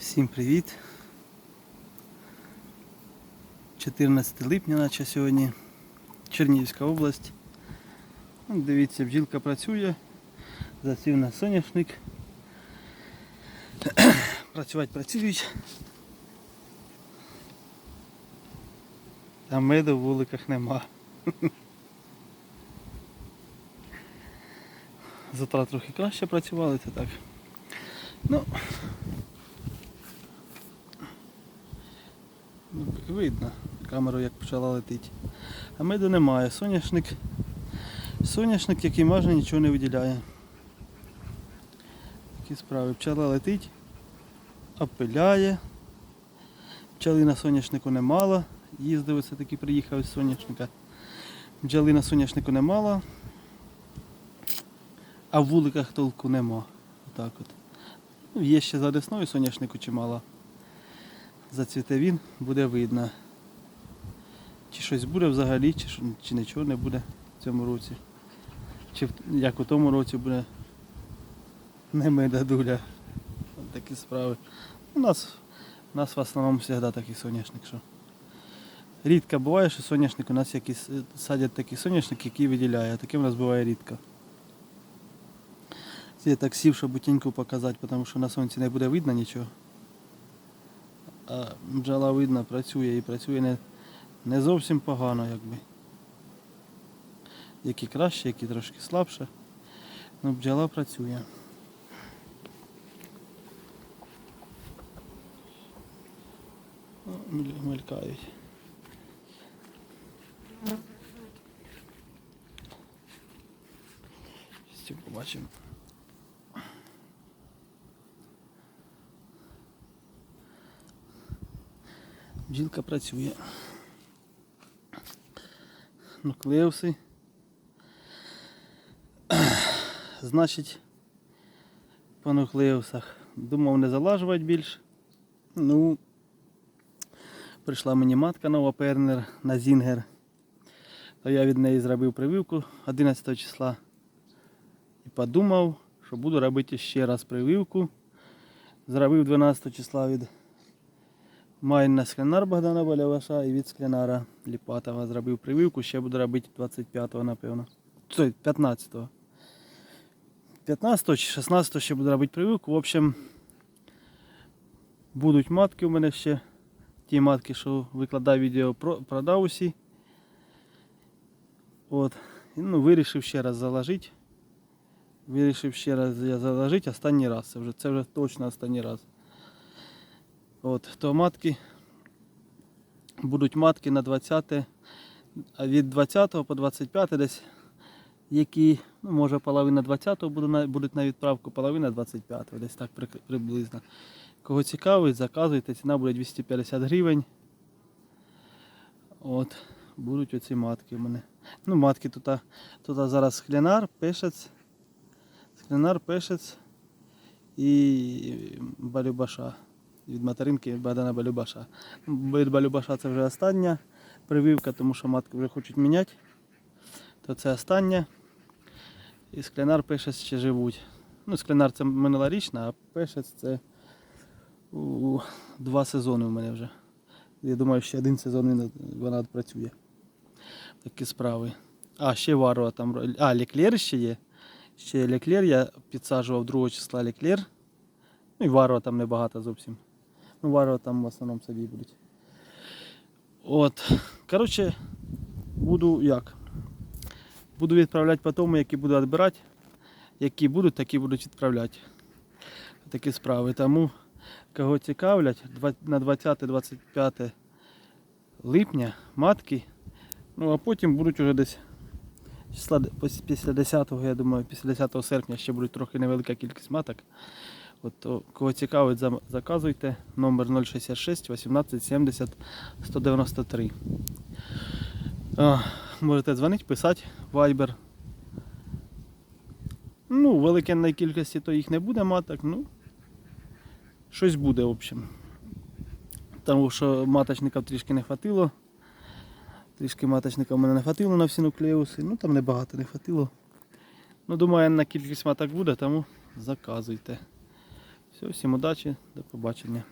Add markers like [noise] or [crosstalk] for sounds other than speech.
Всім привіт! 14 липня, наче сьогодні, Чернігівська область. Ну, Дивіться, бджілка працює, засів на соняшник. [coughs] Працювати працюють. А меду в вуликах нема. [laughs] Завтра трохи краще працювали, це так. Ну, видно камеру як почала летіти. А меду немає. Соняшник. Соняшник, який майже нічого не виділяє. Такі справи. Пчела летить, опиляє. Пчели на соняшнику немало. Їздив ось таки приїхав з соняшника. Бджоли на соняшнику немало. А в вуликах толку нема. Отак от. Ну, є ще за десною соняшнику чимало зацвіте він, буде видно. Чи щось буде взагалі, чи, чи нічого не буде в цьому році. Чи як у тому році буде не меда дуля. Такі справи. У нас, у нас в основному завжди такий соняшник. Що. Рідко буває, що соняшник у нас якісь е, садять такий соняшник, який виділяє. Таке у нас буває рідко. Я так сів, щоб бутіньку показати, тому що на сонці не буде видно нічого. А бджола видно працює і працює не, не зовсім погано, якби. Які краще, які трошки слабше. Ну бджола працює. Мелькають. Побачимо. Бджілка працює. Нуклеуси. [clears throat] Значить, по нуклеусах думав не залажувати більше. Ну, прийшла мені матка нова пернер на Зінгер. То я від неї зробив прививку 11 числа. І подумав, що буду робити ще раз прививку. Зробив 12 числа від Майна Скленар Богдана Баляваша і від Скленара Ліпатова зробив прививку, ще буду робити 25-го, напевно. Стой, 15-го. 15 чи 16 го ще буду робити прививку. В общем, будуть матки у мене ще. Ті матки, що викладав відео, про- продав усі. От. Ну, вирішив ще раз заложити. Вирішив ще раз я заложити останній раз. Це вже, це вже точно останній раз. От, то матки будуть матки на 20, а від 20 по 25 десь, які, ну, може половина 20 буде на, будуть на відправку, половина 25 десь так приблизно. Кого цікавить, заказуйте, ціна буде 250 гривень. От, будуть оці матки в мене. Ну, матки тут, тут зараз скляnar, пешець, скляnar, пешець і балюбаша від материнки Богдана Балюбаша. Від Балюбаша це вже остання прививка, тому що матки вже хочуть міняти. То це остання. І скляnar пешець ще живуть. Ну, скляnar це минулорічна, а пешець це у, два сезони у мене вже. Я думаю, ще один сезон вона працює. Такі справи. А, ще варова там. А, леклер ще є. Ще леклер я підсаджував 2 числа леклер. Ну і варова там небагато зовсім. Ну, варова там в основному собі будуть. От. Коротше, буду як? Буду відправляти по тому, які буду відбирати. Які будуть, такі будуть відправляти. Такі справи. Тому, кого цікавлять, на 20-25 липня матки. Ну, а потім будуть уже десь числа після 10-го, я думаю, після 10 серпня ще буде трохи невелика кількість маток. От, кого цікавить, заказуйте. Номер 066 18 70 193. А, можете дзвонити, писати, Viber. Ну, великій кількості то їх не буде маток, ну щось буде, в общем. Тому що маточників трішки не хватило. Трішки маточника в мене не хватило на всі нуклеуси. Ну там небагато не хватило. Ну, думаю, на кількість маток буде, тому заказуйте. Все, всім удачі, до побачення.